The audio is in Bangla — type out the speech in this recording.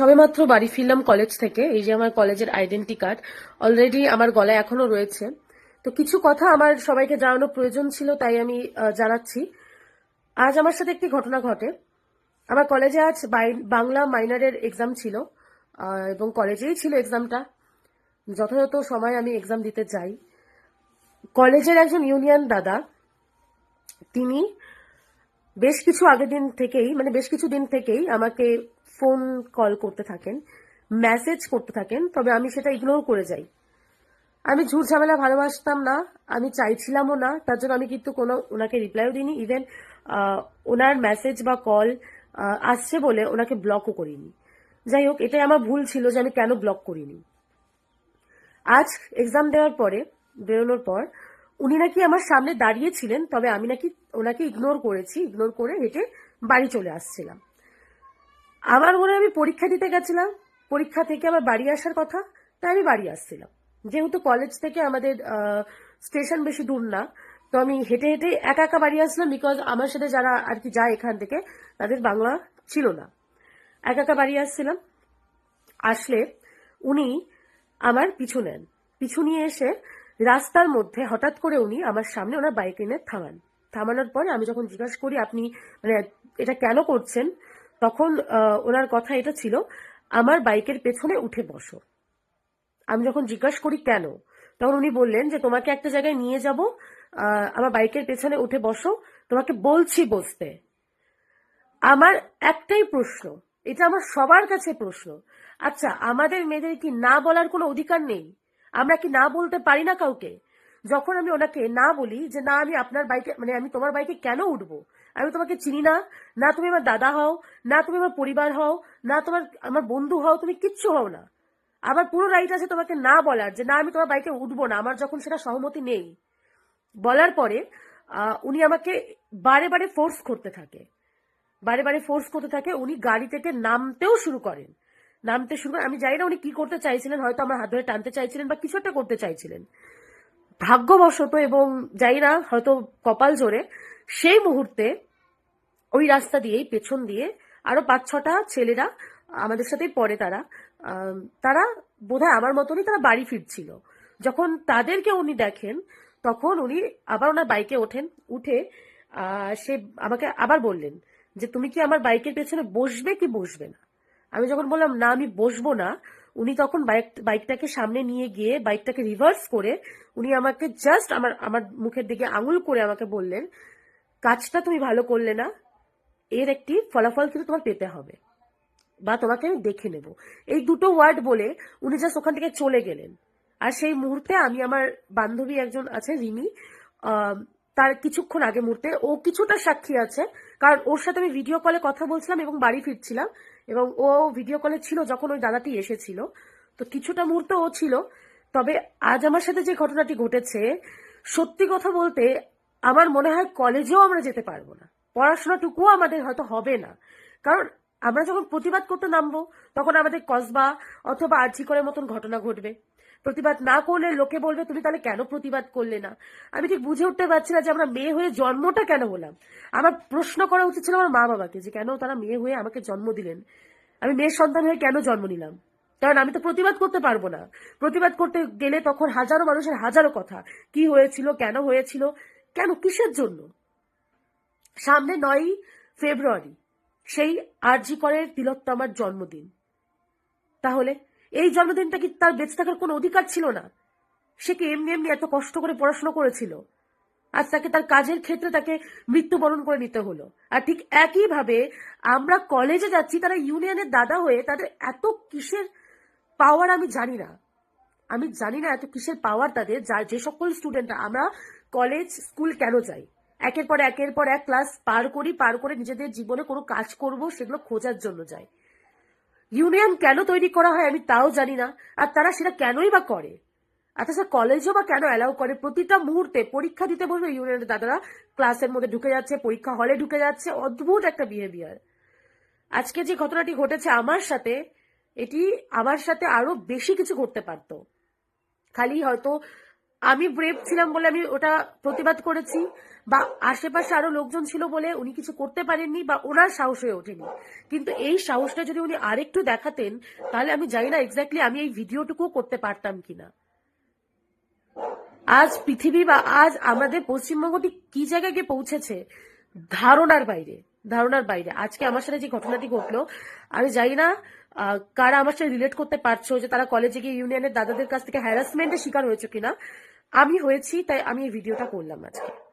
সবেমাত্র বাড়ি ফিরলাম কলেজ থেকে, এই যে আমার কলেজের আইডেন্টি কার্ড অলরেডি আমার গলায় এখনও রয়েছে। তো কিছু কথা আমার সবাইকে জানানো প্রয়োজন ছিল, তাই আমি জানাচ্ছি। আজ আমার সাথে একটি ঘটনা ঘটে। আমার কলেজে আজ বাংলা মাইনারের এক্সাম ছিল এবং কলেজেই ছিল এক্সামটা যথাযথ সময় আমি এক্সাম দিতে যাই। কলেজের একজন ইউনিয়ন দাদা, তিনি বেশ কিছু আগের দিন থেকেই মানে বেশ কিছু দিন থেকেই আমাকে ফোন কল করতে থাকেন মেসেজ করতে থাকেন, তবে আমি সেটা ইগনোর করে যাই। আমি ঝুট ঝামেলা ভালোবাসতাম না, আমি চাইছিলামও না, তার জন্য আমি কিন্তু কোনো ওনাকে রিপ্লাইও দিইনি ইভেন ওনার মেসেজ বা কল আসছে বলে ওনাকে ব্লকও করিনি। যাই হোক, এটাই আমার ভুল ছিল যে আমি কেন ব্লক করিনি। আজ এক্সাম দেওয়ার পরে, বেরোনোর পর, উনি নাকি আমার সামনে দাঁড়িয়েছিলেন তবে আমি নাকি ওনাকে ইগনোর করেছি ইগনোর করে হেঁটে বাড়ি চলে আসছিলাম। আমার মনে আমি পরীক্ষা দিতে গেছিলাম। পরীক্ষা থেকে আমার বাড়ি আসার কথা, তাই আমি বাড়ি আসছিলাম। যেহেতু কলেজ থেকে আমাদের স্টেশন বেশি দূর না, তো আমি হেঁটে হেঁটে একা একা বাড়ি আসলাম বিকজ আমার সাথে যারা আর কি যায় এখান থেকে, তাদের বাংলা ছিল না। একা একা বাড়ি আসছিলাম। আসলে উনি আমার পিছু নেন। পিছু নিয়ে এসে রাস্তার মধ্যে হঠাৎ করে উনি আমার সামনে ওনার বাইক এনে থামান। থামানোর পরে আমি যখন জিজ্ঞাসা করি, আপনি মানে এটা কেন করছেন? তখন ওনার কথা এটা ছিল, আমার বাইকের পেছনে উঠে বসো। আমি যখন জিজ্ঞাসা করি, কেন? তখন উনি বললেন যে, তোমাকে একটা জায়গায় নিয়ে যাব আমার বাইকের পেছনে উঠে বসো, তোমাকে বলছি বসতে। আমার একটাই প্রশ্ন, এটা আমার সবার কাছে প্রশ্ন আচ্ছা আমাদের মেয়েদের কি না বলার কোনো অধিকার নেই? আমরা কি না বলতে পারি না কাউকে? যখন আমি ওনাকে না বলি যে, না, আমি আপনার বাইকে মানে আমি তোমার বাইকে কেন উঠবো? আমি তোমাকে চিনি না। না, তুমি আমার দাদা হও। না, তুমি আমার পরিবার হও। না, তোমার, আমার বন্ধু হও। তুমি কিচ্ছু হও না। আমার পুরো রাইট আছে তোমাকে না বলার যে, না, আমি তোমার বাইকে উঠবো না। আমার যখন সেটা সহমতি নেই। বলার পরে উনি আমাকে বারে বারে ফোর্স করতে থাকে। বারে বারে ফোর্স করতে থাকে। উনি গাড়ি থেকে নামতেও শুরু করেন। নামতে শুরু করেন। আমি জানি না উনি কি করতে চাইছিলেন। হয়তো আমার হাত ধরে টানতে চাইছিলেন বা কিছু একটা করতে চাইছিলেন। ভাগ্যবশত এবং জানি না, হয়তো কপাল জোরে, সেই মুহূর্তে ওই রাস্তা দিয়েই, পেছন দিয়ে আরও পাঁচ ছটা ছেলেরা আমাদের সাথেই পড়ে তারা। তারা বোধহয় আমার মতনই তারা বাড়ি ফিরছিল। যখন তাদেরকে উনি দেখেন, তখন উনি আবার ওনার বাইকে ওঠেন, উঠে সে আমাকে আবার বললেন যে, তুমি কি আমার বাইকের পেছনে বসবে কি বসবে না? আমি যখন বললাম, না, আমি বসবো না। উনি তখন বাইক বাইকটাকে সামনে নিয়ে গিয়ে বাইকটাকে রিভার্স করে উনি আমাকে জাস্ট আমার আমার মুখের দিকে আঙুল করে আমাকে বললেন, কাজটা তুমি ভালো করলে না, এর একটি ফলাফল কিন্তু তোমার পেতে হবে বা তোমাকে আমি দেখে নেব। এই দুটো ওয়ার্ড বলে উনি জাস্ট ওখান থেকে চলে গেলেন। আর সেই মুহূর্তে আমি আমার বান্ধবী একজন আছে, রিমি তার কিছুক্ষণ আগে মুহূর্তে ও কিছুটা সাক্ষী আছে কারণ ওর সাথে আমি ভিডিও কলে কথা বলছিলাম এবং বাড়ি ফিরছিলাম এবং ও ভিডিও কলে ছিল যখন ওই দাদাটি এসেছিল। তো কিছুটা মুহূর্ত ও ছিল। তবে আজ আমার সাথে যে ঘটনাটি ঘটেছে, সত্যি কথা বলতে আমার মনে হয় কলেজেও আমরা যেতে পারব না। পড়াশোনাটুকুও আমাদের হয়তো হবে না। কারণ আমরা যখন প্রতিবাদ করতে নামবো, তখন আমাদের কসবা অথবা আর্জিকরের মতন ঘটনা ঘটবে। প্রতিবাদ না করলে লোকে বলবে, তুমি তাহলে কেন প্রতিবাদ করলে না? আমি ঠিক বুঝে উঠতে পারছি না যে আমরা মেয়ে হয়ে জন্মটা কেন হলাম। আমার প্রশ্ন করা উচিত ছিল আমার মা বাবাকে যে, কেন তারা মেয়ে হয়ে আমাকে জন্ম দিলেন? আমি মেয়ের সন্তান হয়ে কেন জন্ম নিলাম? কারণ আমি তো প্রতিবাদ করতে পারব না। প্রতিবাদ করতে গেলে তখন হাজারো মানুষের হাজারো কথা। কি হয়েছিল, কেন হয়েছিল, কেন, কিসের জন্য? সামনে নয়ই ফেব্রুয়ারি। সেই আরজি করের তিলোত্তমার জন্মদিন। তাহলে এই জন্মদিনটা কি তার বেঁচে থাকার কোনো অধিকার ছিল না? সে কি এমনি এমনি এত কষ্ট করে পড়াশোনা করেছিল? আজ তাকে তার কাজের ক্ষেত্রে তাকে মৃত্যুবরণ করে নিতে হলো। আর ঠিক একইভাবে আমরা কলেজে যাচ্ছি, তারা ইউনিয়নের দাদা হয়ে তাদের এত কিসের পাওয়ার আমি জানি না। আমি জানি না এত কিসের পাওয়ার তাদের যা যে সকল স্টুডেন্টরা আমরা কলেজ স্কুল কেন যাই? একের পর একের পর এক ক্লাস পার করি, পার করে নিজেদের জীবনে কোনো কাজ করব, সেগুলো খোঁজার জন্য যাই ইউনিয়ন কেন তৈরি করা হয় আমি তাও জানি না। আর তারা সেটা কেনই বা করে? আর তাছাড়া কলেজও বা কেন অ্যালাউ করে? প্রতিটা মুহূর্তে পরীক্ষা দিতে বলবে ইউনিয়নের দাদারা। ক্লাসের মধ্যে ঢুকে যাচ্ছে, পরীক্ষা হলে ঢুকে যাচ্ছে। অদ্ভুত একটা বিহেভিয়ার আজকে যে ঘটনাটি ঘটেছে আমার সাথে, এটি আমার সাথে আরও বেশি কিছু ঘটতে পারতো। খালি হয়তো আমি ব্রেভ ছিলাম বলে আমি ওটা প্রতিবাদ করেছি। বা আশেপাশে আরও লোকজন ছিল বলে উনি কিছু করতে পারেননি বা ওনার সাহস হয়ে ওঠেনি। কিন্তু এই সাহসটা যদি উনি আরেকটু দেখাতেন, তাহলে আমি জানি না এক্স্যাক্টলি আমি এই ভিডিওটুকু করতে পারতাম কিনা। আজ পৃথিবী বা আজ আমাদের পশ্চিমবঙ্গটি কি জায়গায় গিয়ে পৌঁছেছে? ধারণার বাইরে ধারণার বাইরে। আজকে আমার সাথে যে ঘটনাটি ঘটলো, আমি জানি না কারা আমার সাথে রিলেট করতে পারছ যে তারা কলেজে গিয়ে ইউনিয়নের দাদাদের কাছ থেকে হ্যারাসমেন্টের শিকার হয়েছে কিনা। আমি হয়েছি, তাই আমি এই ভিডিওটা করলাম আজকে।